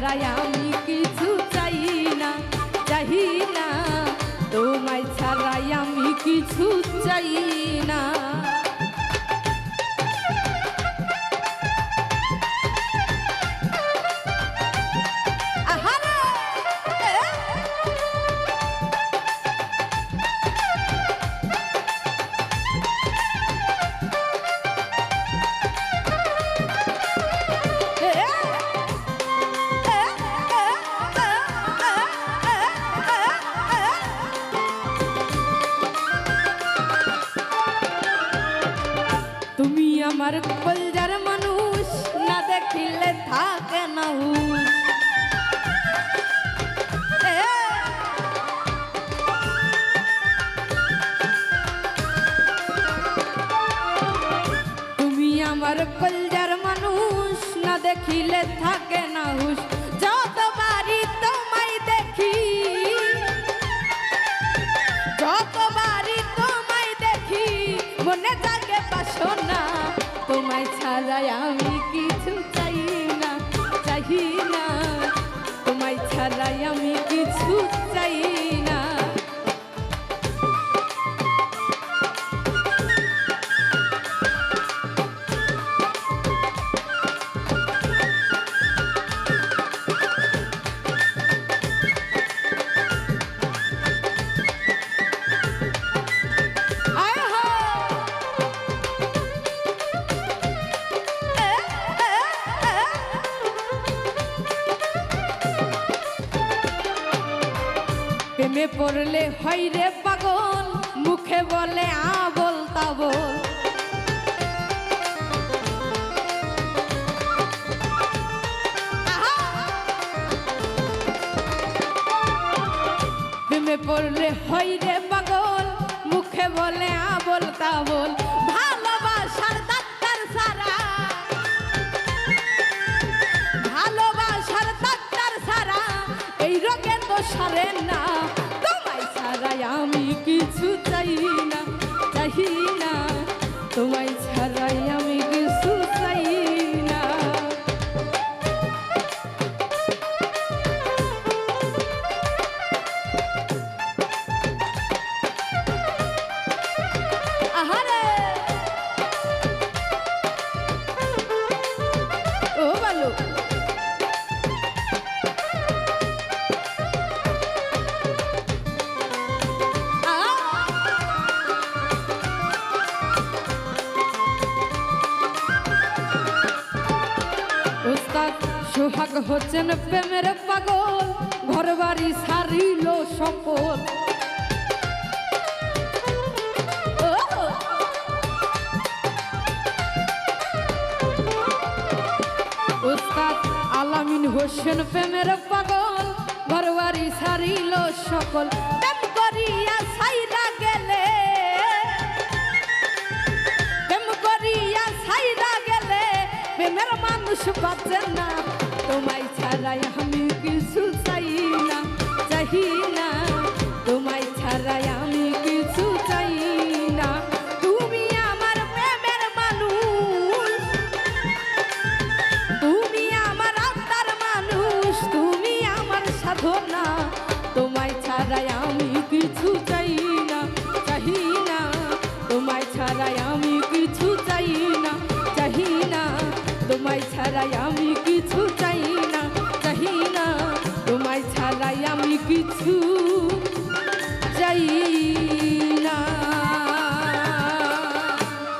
তোমায় আমার কলজার মানুষ না দেখিলে থাকে না হুঁশ। এ, তুমি আমার কলজার মানুষ না দেখিলে থাকে না হুশ যতবারই প্রেমে পড়লে হয় পাগল, মুখে বলে আবল তাবল! প্রেমে পড়লে হয় পাগল, মুখে বলে আবল তাবল সোহাগ হচ্ছেন প্রেমের পাগল ঘর বাড়ি সারিল সকল আলামিন হোসেন প্রেমের পাগল ঘর বাড়ি সারিল সকল গেলে, প্রেম করিয়া গেলে, প্রেমের মানুষ বাঁচে না। ছাড়াই আমি কিছু চাই না চাই না। তোমায় ছাড়াই আমি কিছু চাই না। তুমি আমার প্রেমের মানুষ, তুমি আমার আত্মার মানুষ, তুমি আমার সাধনা। তোমায় ছাড়াই আমি কিছু চাই না চাই না। তোমায় ছাড়াই আমি কিছু চাই না চাই না। তোমায় ছাড়াই আমি কিছু চাই না চাই